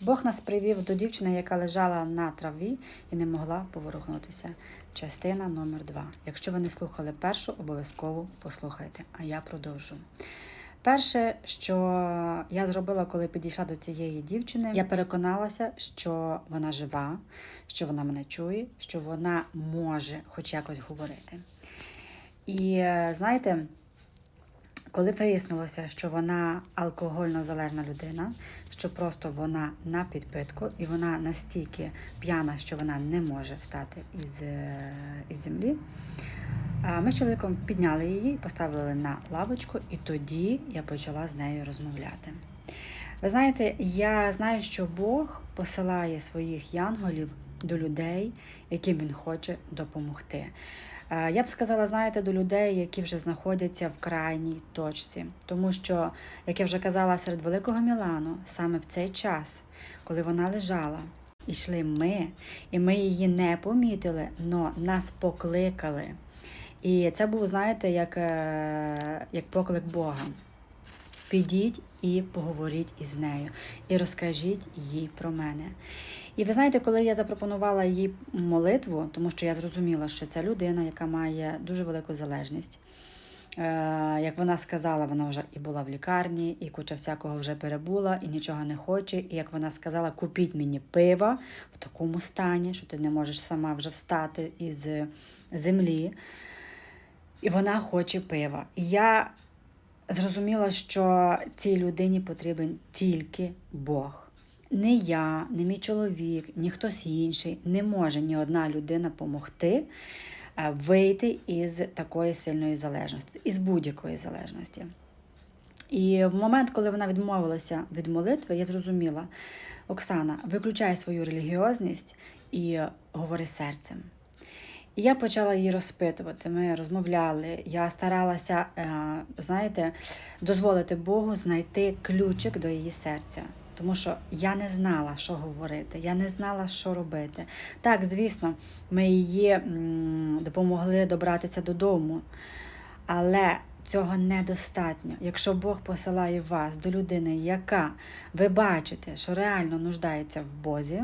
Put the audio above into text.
Бог нас привів до дівчини, яка лежала на траві і не могла поворухнутися. Частина номер два. Якщо ви не слухали першу, обов'язково послухайте, а я продовжу. Перше, що я зробила, коли підійшла до цієї дівчини, я переконалася, що вона жива, що вона мене чує, що вона може хоч якось говорити. І е, знаєте, коли вияснилося, що вона алкогольно залежна людина, що просто вона на підпитку, і вона настільки п'яна, що вона не може встати із, е, із землі. Ми з чоловіком підняли її, поставили на лавочку, і тоді я почала з нею розмовляти. Ви знаєте, я знаю, що Бог посилає своїх янголів до людей, яким він хоче допомогти. Е, Я б сказала, знаєте, до людей, які вже знаходяться в крайній точці. Тому що, як я вже казала, серед Великого Мілану, саме в цей час, коли вона лежала, йшли ми, і ми її не помітили, але нас покликали. І це був, знаєте, як, е, як поклик Бога. Підіть і поговоріть із нею, і розкажіть їй про мене. І ви знаєте, коли я запропонувала їй молитву, тому що я зрозуміла, що це людина, яка має дуже велику залежність. Е, Як вона сказала, вона вже і була в лікарні, і куча всякого вже перебула, і нічого не хоче. І як вона сказала, купіть мені пива в такому стані, що ти не можеш сама вже встати із землі. І вона хоче пива. І я зрозуміла, що цій людині потрібен тільки Бог. Не я, не мій чоловік, ні хтось інший не може ні одна людина допомогти вийти із такої сильної залежності, із будь-якої залежності. І в момент, коли вона відмовилася від молитви, я зрозуміла: Оксана, виключай свою релігіозність і говори серцем. І я почала її розпитувати. Ми розмовляли. Я старалася, е, знаєте, дозволити Богу знайти ключик до її серця. Тому що я не знала, що говорити, я не знала, що робити. Так, звісно, ми її допомогли добратися додому, але цього недостатньо. Якщо Бог посилає вас до людини, яка ви бачите, що реально нуждається в Бозі,